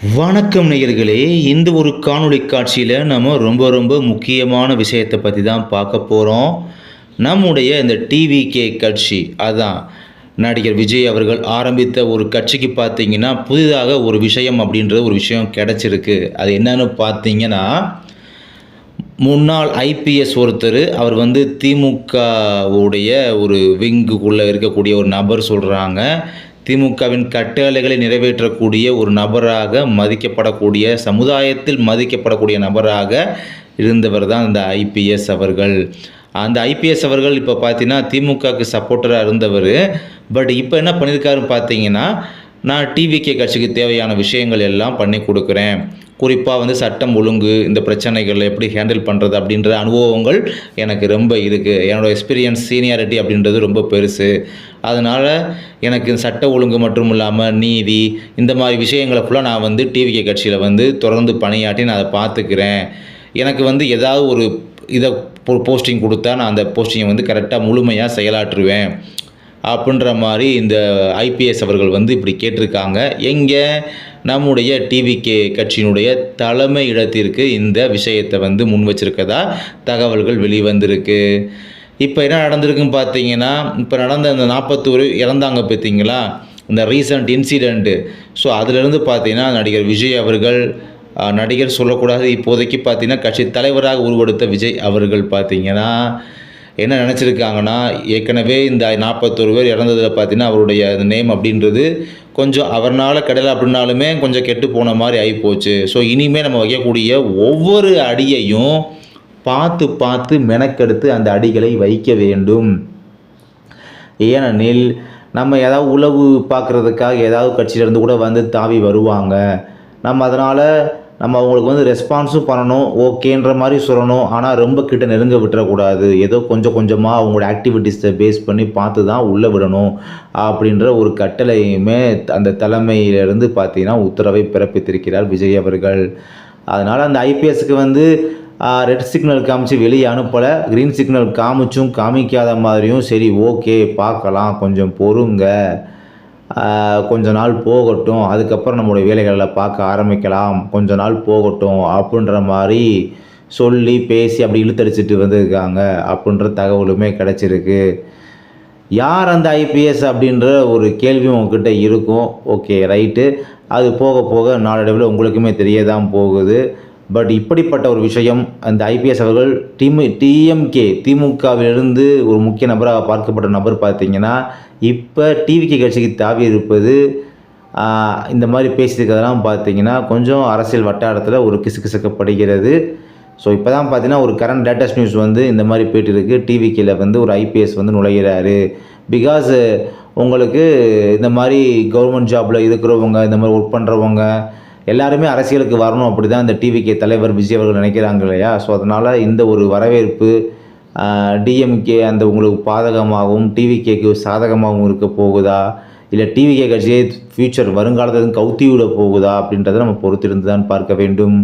வணக்கம் நேயர்களே இந்த ஒரு காணொளி காட்சியில் நம்ம ரொம்ப ரொம்ப முக்கியமான விஷயத்தை பற்றி தான் பார்க்க போகிறோம் நம்முடைய இந்த டிவிகே கட்சி அதான் நடிகர் விஜய் அவர்கள் ஆரம்பித்த ஒரு கட்சிக்கு பார்த்தீங்கன்னா புதிதாக ஒரு விஷயம் அப்படின்ற ஒரு விஷயம் கிடச்சிருக்கு. அது என்னன்னு பார்த்தீங்கன்னா முன்னாள் ஐபிஎஸ் ஒருத்தர் அவர் வந்து திமுகவுடைய ஒரு விங்குக்குள்ளே இருக்கக்கூடிய ஒரு நபர் சொல்கிறாங்க திமுகவின் கட்டளைகளை நிறைவேற்றக்கூடிய ஒரு நபராக மதிக்கப்படக்கூடிய சமுதாயத்தில் மதிக்கப்படக்கூடிய நபராக இருந்தவர் தான் அந்த ஐபிஎஸ் அவர்கள். அந்த ஐபிஎஸ் அவர்கள் இப்போ பார்த்தீங்கன்னா திமுகவுக்கு சப்போர்ட்டராக இருந்தவர். பட் இப்போ என்ன பண்ணியிருக்காருன்னு பார்த்தீங்கன்னா நான் டிவிகே கட்சிக்கு தேவையான விஷயங்கள் எல்லாம் பண்ணி கொடுக்குறேன். குறிப்பாக வந்து சட்டம் ஒழுங்கு இந்த பிரச்சனைகள் எப்படி ஹேண்டில் பண்ணுறது அப்படின்ற அனுபவங்கள் எனக்கு ரொம்ப இருக்குது என்னோடய எக்ஸ்பீரியன்ஸ் சீனியாரிட்டி அப்படின்றது ரொம்ப பெருசு. அதனால் எனக்கு சட்ட ஒழுங்கு மட்டும் இல்லாமல் நீதி இந்த மாதிரி விஷயங்களை ஃபுல்லாக நான் வந்து டிவிகே கட்சியில் வந்து தொடர்ந்து பணியாற்றி நான் அதை பார்த்துக்கிறேன். எனக்கு வந்து ஏதாவது ஒரு இதை போஸ்டிங் கொடுத்தா நான் அந்த போஸ்டிங்கை வந்து கரெக்டாக முழுமையாக செயலாற்றுவேன். அப்படின்ற மாதிரி இந்த ஐபிஎஸ் அவர்கள் வந்து இப்படி கேட்டிருக்காங்க. எங்கே நம்முடைய டிவிகே கட்சியினுடைய தலைமை இடத்திற்கு இந்த விஷயத்தை வந்து முன் வச்சிருக்கதா? தகவல்கள் வெளிவந்திருக்கு. இப்போ என்ன நடந்திருக்குன்னு பார்த்தீங்கன்னா இப்போ நடந்த இந்த நாற்பத்தோரு இறந்தாங்க பார்த்தீங்களா இந்த ரீசண்ட் இன்சிடெண்ட்டு ஸோ அதிலிருந்து பார்த்தீங்கன்னா நடிகர் விஜய் அவர்கள் நடிகர் சொல்லக்கூடாது இப்போதைக்கு பார்த்தீங்கன்னா கட்சி தலைவராக உருவெடுத்த விஜய் அவர்கள் பார்த்தீங்கன்னா என்ன நினச்சிருக்காங்கன்னா ஏற்கனவே இந்த நாற்பத்தொரு பேர் இறந்ததில் பார்த்தீங்கன்னா அவருடைய நேம் அப்படின்றது கொஞ்சம் அவர்னால் கடலை அப்படின்னாலுமே கொஞ்சம் கெட்டு போன மாதிரி ஆகிப்போச்சு ஸோ இனிமேல் நம்ம வைக்கக்கூடிய ஒவ்வொரு அடியையும் பார்த்து பார்த்து மெனக்கெடுத்து அந்த அடிகளை வைக்க வேண்டும். ஏனெனில் நம்ம ஏதாவது உளவு பார்க்குறதுக்காக ஏதாவது கட்சியிலேருந்து கூட வந்து தாவி வருவாங்க. நம்ம அதனால் நம்ம அவங்களுக்கு வந்து ரெஸ்பான்ஸும் பண்ணணும் ஓகேன்ற மாதிரி சொல்லணும். ஆனால் ரொம்ப கிட்ட நெருங்க விட்டுறக்கூடாது. ஏதோ கொஞ்சம் கொஞ்சமாக அவங்களோட ஆக்டிவிட்டீஸை பேஸ் பண்ணி பார்த்து தான் உள்ளே விடணும் அப்படின்ற ஒரு கட்டளையுமே அந்த தலைமையிலிருந்து பார்த்தீங்கன்னா உத்தரவை பிறப்பித்திருக்கிறார் விஜய் அவர்கள். அதனால் அந்த ஐபிஎஸ்க்கு வந்து ரெட் சிக்னல் காமிச்சு வெளியே அனுப்பலை. க்ரீன் சிக்னல் காமிச்சும் காமிக்காத மாதிரியும் சரி ஓகே பார்க்கலாம். கொஞ்சம் பொறுங்க. கொஞ்ச நாள் போகட்டும் அதுக்கப்புறம் நம்மளுடைய வேலைகளை பார்க்க ஆரம்பிக்கலாம். கொஞ்ச நாள் போகட்டும் அப்படின்ற மாதிரி சொல்லி பேசி அப்படி இழுத்தடிச்சிட்டு வந்திருக்காங்க அப்படின்ற தகவலுமே கிடச்சிருக்கு. யார் அந்த ஐபிஎஸ் அப்படின்ற ஒரு கேள்வி உங்ககிட்ட இருக்கும்? Okay right. அது போக போக நாளடைவில் உங்களுக்குமே தெரிய தான் போகுது. பட் இப்படிப்பட்ட ஒரு விஷயம் அந்த ஐபிஎஸ் அவர்கள் டிமு டிஎம்கே திமுகவிலிருந்து ஒரு முக்கிய நபராக பார்க்கப்பட்ட நபர் பார்த்தீங்கன்னா இப்போ டிவிகே கட்சிக்கு தாவி இருப்பது இந்த மாதிரி பேசியிருக்கிறதெல்லாம் பார்த்தீங்கன்னா கொஞ்சம் அரசியல் வட்டாரத்தில் ஒரு கிசுகிசுக்கப்படுகிறது. ஸோ இப்போ தான் பார்த்தீங்கன்னா ஒரு கரண்ட் லேட்டஸ்ட் நியூஸ் வந்து இந்த மாதிரி போயிட்டு இருக்குது டிவிக்கில் வந்து ஒரு ஐபிஎஸ் வந்து நுழைகிறாரு பிகாஸ் உங்களுக்கு இந்த மாதிரி கவர்மெண்ட் ஜாபில் இருக்கிறவங்க இந்த மாதிரி ஒர்க் பண்ணுறவங்க எல்லாருமே அரசியலுக்கு வரணும். அப்படி தான் இந்த டிவிகே தலைவர் விஜய் அவர்கள் நினைக்கிறாங்க இல்லையா? ஸோ அதனால் இந்த ஒரு வரவேற்பு டிஎம்கே அந்த உங்களுக்கு பாதகமாகவும் டிவிகேக்கு சாதகமாகவும் இருக்க போகுதா? இல்லை டிவிகே கட்சியே ஃப்யூச்சர் வருங்காலத்தில் கவுத்தி விட போகுதா? அப்படின்றத நம்ம பொறுத்திருந்து தான் பார்க்க வேண்டும்.